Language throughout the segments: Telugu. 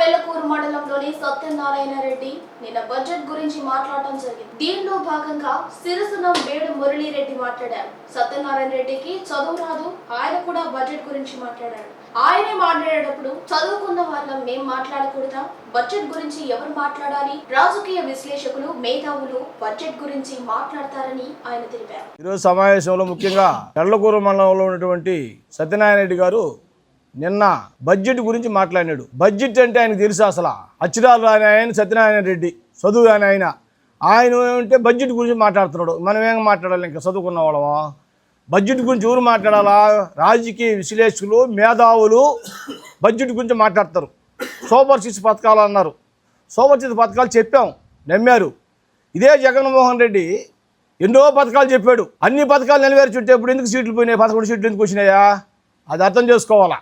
బెల్లకూరు మండలంలోని సత్యనారాయణ రెడ్డి నిన్న బడ్జెట్ గురించి మాట్లాడటం జరిగింది. దీనిలో భాగంగా సిరసున వేడు మురళీరెడ్డి మాట్లాడారు. సత్యనారాయణ రెడ్డికి చదువు రాదు ఆయన కూడా బడ్జెట్ గురించి మాట్లాడారు. ఆయనే మాట్లాడేటప్పుడు చదువుకున్న వాళ్ళం మేం మాట్లాడకూడదా? బడ్జెట్ గురించి ఎవరు మాట్లాడాలి? రాజకీయ విశ్లేషకులు మేధావులు బడ్జెట్ గురించి మాట్లాడతారని ఆయన తెలిపారు. ఈరోజు సమావేశంలో ముఖ్యంగా ఎర్లకూరు మండలంలో ఉన్నటువంటి సత్యనారాయణ రెడ్డి గారు నిన్న బడ్జెట్ గురించి మాట్లాడినాడు. బడ్జెట్ అంటే ఆయనకు తెలుసు అసలు. అచ్చిరాలు రాని ఆయన సత్యనారాయణ రెడ్డి చదువు రాని ఆయన. ఆయన ఏమంటే బడ్జెట్ గురించి మాట్లాడుతున్నాడు. మనం ఏం మాట్లాడాలి ఇంకా? చదువుకున్న వాళ్ళమా? బడ్జెట్ గురించి ఎవరు మాట్లాడాలా? రాజకీయ విశ్లేషకులు మేధావులు బడ్జెట్ గురించి మాట్లాడతారు. సూపర్ సిక్స్ పథకాలు అన్నారు. సూపర్ సిక్స్ పథకాలు చెప్పాం. నమ్మారు. ఇదే జగన్మోహన్ రెడ్డి ఎన్నో పథకాలు చెప్పాడు. అన్ని పథకాలు నెరవేర్చుంటే ఇప్పుడు ఎందుకు సీట్లు పోయినాయి? పదకొండు సీట్లు ఎందుకు వచ్చినాయా? అది అర్థం చేసుకోవాలా?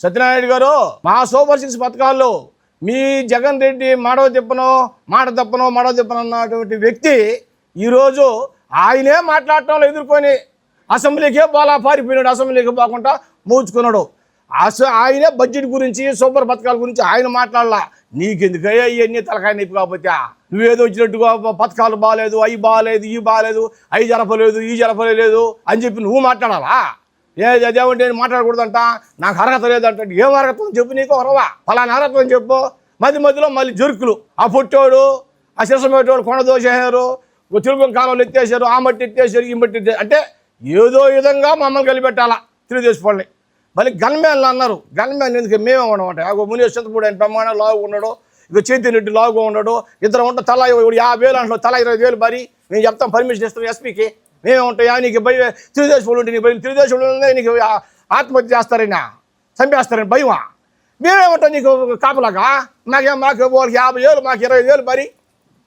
సత్యనారాయణ గారు మా సూపర్ సిక్స్ పథకాల్లో మీ జగన్ రెడ్డి మాడవ తిప్పనో మాట తప్పనో మాడవ తిప్పనో అన్నటువంటి వ్యక్తి ఈరోజు ఆయనే మాట్లాడటంలో ఎదుర్కొని అసెంబ్లీకే బాలా పారిపోయినాడు అసెంబ్లీకి పోకుండా మూచుకున్నాడు. అస ఆయనే బడ్జెట్ గురించి సూపర్ పథకాల గురించి ఆయన మాట్లాడలా. నీకెందుకయ్యా ఇవన్నీ తలకాయ నొప్పి కాకపోతే నువ్వేదో వచ్చినట్టుగా పథకాలు బాగాలేదు అవి బాగాలేదు ఇవి బాగాలేదు అవి జరపలేదు ఈ జరపలేదు అని చెప్పి నువ్వు మాట్లాడాలా? ఏ దేవుంటే నేను మాట్లాడకూడదంట? నాకు అర్హత లేదంట. ఏం అర్హత చెప్పు నీకు అరవా? ఫలానా అర్హత అని చెప్పు. మధ్య మధ్యలో మళ్ళీ జరుకులు. ఆ పొట్టోడు ఆ శిరసమేటోడు కొండ దోసేసారు తిరుగు కాలంలో ఎత్తేసారు ఆ మట్టి ఎత్తేసారు ఈ మట్టి అంటే ఏదో విధంగా మమ్మల్ని కలిపెట్టాలా తెలుగుదేశం వాళ్ళని మళ్ళీ గన్మ్యాన్లు అన్నారు. గన్మ్యాన్ ఎందుకు? మేమే ఉండమంట ఒక ముని చింతపూడి ఆయన ప్రమాణం లావుగా ఉన్నాడు. ఇక చేతి రెడ్డి లావుగా ఉన్నాడు. ఇద్దరు ఉంటా తల యాభై వేలు అంటున్నాడు. తల ఇరవై వేలు మరి. మేము చెప్తాం పర్మిషన్ ఇస్తాం ఎస్పీకి. మేము ఉంటాయా నీకు భయం తెలుగుదేశంలో ఉంటే నీ భయం తెలుగుదేశంలో నీకు ఆత్మహత్య చేస్తారైనా? చంపేస్తారని? భయమా? మేమే ఉంటాం నీకు కాపలాగా? మాకే మాకు వాళ్ళకి యాభై వేలు మాకు ఇరవై వేలు మరి.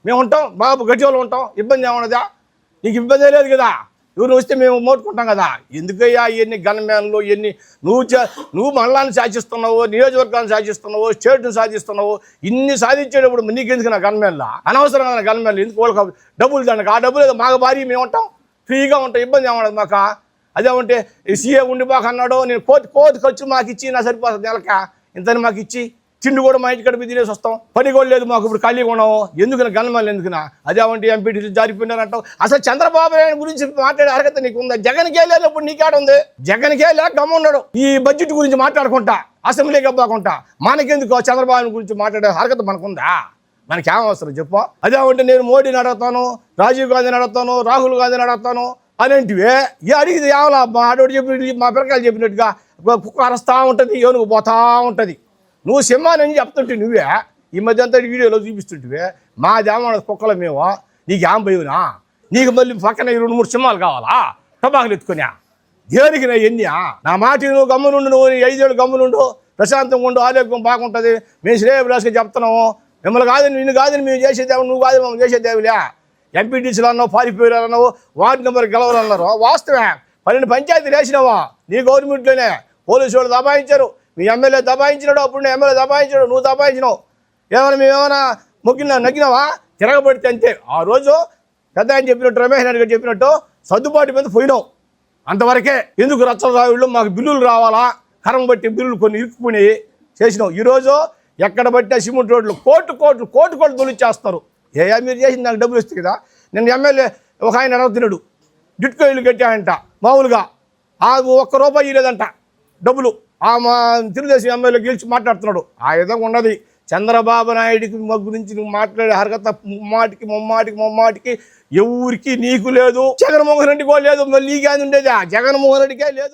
మేము ఉంటాం బాబు గట్టి వాళ్ళు ఉంటాం ఇబ్బంది ఏమన్నదా నీకు ఇబ్బంది లేదు కదా? ఎవరు వస్తే మేము మోటుకుంటాం కదా? ఎందుకయ్యా ఎన్ని గన్మ్యాన్లు ఎన్ని నువ్వు చే- నువ్వు మండలాన్ని సాధిస్తున్నావు నియోజకవర్గాన్ని సాధిస్తున్నావు స్టేట్ని సాధిస్తున్నావు ఇన్ని సాధించేటప్పుడు నీకెందుకు నా గన్మ్యాన్లా? అనవసరంగా నా గన్మ్యాన్లు ఎందుకు? వాళ్ళకి డబ్బులు దానికి ఆ డబ్బులు మాకు భారీ మేము ఉంటాం ఫ్రీగా ఉంటాయి ఇబ్బంది ఏమన్నది మాకు? అదేమంటే సీఏ ఉండిపోక అన్నాడు నేను కోతి కోతి ఖర్చు మాకు ఇచ్చి నా సరిపోతుంది నెలక. ఇంతని మాకు ఇచ్చి తిండి కూడా మా ఇంటి కడుపు తినేసి వస్తాం. పని కూడా లేదు మాకు ఇప్పుడు ఖాళీగా ఉండవు ఎందుకు గన్మల్ని ఎందుకునా? అదేమంటే ఎంపీటీ జారిపోయినారంటావు. అసలు చంద్రబాబు నాయుడు గురించి మాట్లాడే అర్హత నీకు ఉందా జగన్కే లేనప్పుడు ఇప్పుడు నీకాడ ఉంది. జగన్కే లేక గమ్మ ఉన్నాడు. ఈ బడ్జెట్ గురించి మాట్లాడుకుంటా అసెంబ్లీకి పోకుంటా మనకెందుకు చంద్రబాబు గురించి మాట్లాడే అర్హత మనకుందా? మనకి ఏమవసరం అవసరం చెప్పు. అదేమంటే నేను మోడీని అడుగుతాను రాజీవ్ గాంధీని అడుగుతాను రాహుల్ గాంధీని అడుగుతాను అనేంటివే. ఏ అడిగితే ఏమలా మా ఆడోడు చెప్పిన మా పిల్లకాయలు చెప్పినట్టుగా కుక్క అరస్తా ఉంటుంది ఏనుగు పోతా ఉంటుంది. నువ్వు సింహాన్ని చెప్తుంటే నువ్వే? ఈ మధ్య అంతా వీడియోలో చూపిస్తుంటివే. మా దేమన కుక్కల మేము. నీకు ఏం భయమునా? నీకు మళ్ళీ పక్కన రెండు మూడు సింహాలు కావాలా? టబాకులు ఎత్తుకునే. దేనికి నా ఎన్నియా నా మాట నువ్వు గమ్మునుండు నువ్వు ఐదేళ్ళు గమ్మునుండు ప్రశాంతంగా ఉండు ఆరోగ్యం బాగుంటుంది. మేము శ్రేయభిలాషగా చెప్తున్నాము మిమ్మల్ని కాదు నిన్ను కాదు మేము చేసేదేవు నువ్వు కాదు మేము చేసేదేవులే ఎంపీటీసీలు అన్నావు పారిపోయారు అన్నావు వార్డు నెంబర్ గెలవాలన్నారు వాస్తవే పన్నెండు పంచాయతీలు వేసినావా నీ గవర్నమెంట్లోనే. పోలీసు వాళ్ళు దబాయించారు. మీ ఎమ్మెల్యే దబాయించినాడు అప్పుడు నేను ఎమ్మెల్యే దబాయించాడు నువ్వు దబాయించినావు. ఏమైనా మేమేమైనా మొక్కినా నగ్గినావా? తిరగబడితే అంతే. ఆ రోజు పెద్ద ఆయన చెప్పినట్టు రమేష్ నాయుడు గారు చెప్పినట్టు సర్దుబాటు మీద పోయినావు. అంతవరకే ఎందుకు రచ్చరాయుళ్ళు మాకు బిల్లులు రావాలా? కరం బట్టి బిల్లులు కొన్ని ఇరుక్కుపోయి చేసినావు. ఈరోజు ఎక్కడ బట్టి సిమెంట్ రోడ్లు కోట్లు కోట్లు కోట్లు కోట్లు తొలిచేస్తారు. ఏ మీరు చేసింది నాకు డబ్బులు ఇస్తుంది కదా? నేను ఎమ్మెల్యే ఒక ఆయన అడుగుతున్నాడు డిట్కో ఇల్లు కట్టాడంట మామూలుగా. ఆ ఒక్క రూపాయి ఇవ్వలేదంట డబ్బులు. ఆ మా తెలుగుదేశం ఎమ్మెల్యే గెలిచి మాట్లాడుతున్నాడు. ఆ విధంగా ఉన్నది. చంద్రబాబు నాయుడికి గురించి నువ్వు మాట్లాడే అర్హత ముమ్మాటికి ముమ్మాటికి ముమ్మాటికి ఎవరికి నీకు లేదు. జగన్మోహన్ రెడ్డికి కూడా లేదు. మళ్ళీ ఉండేది? ఆ జగన్మోహన్ రెడ్డికే లేదు.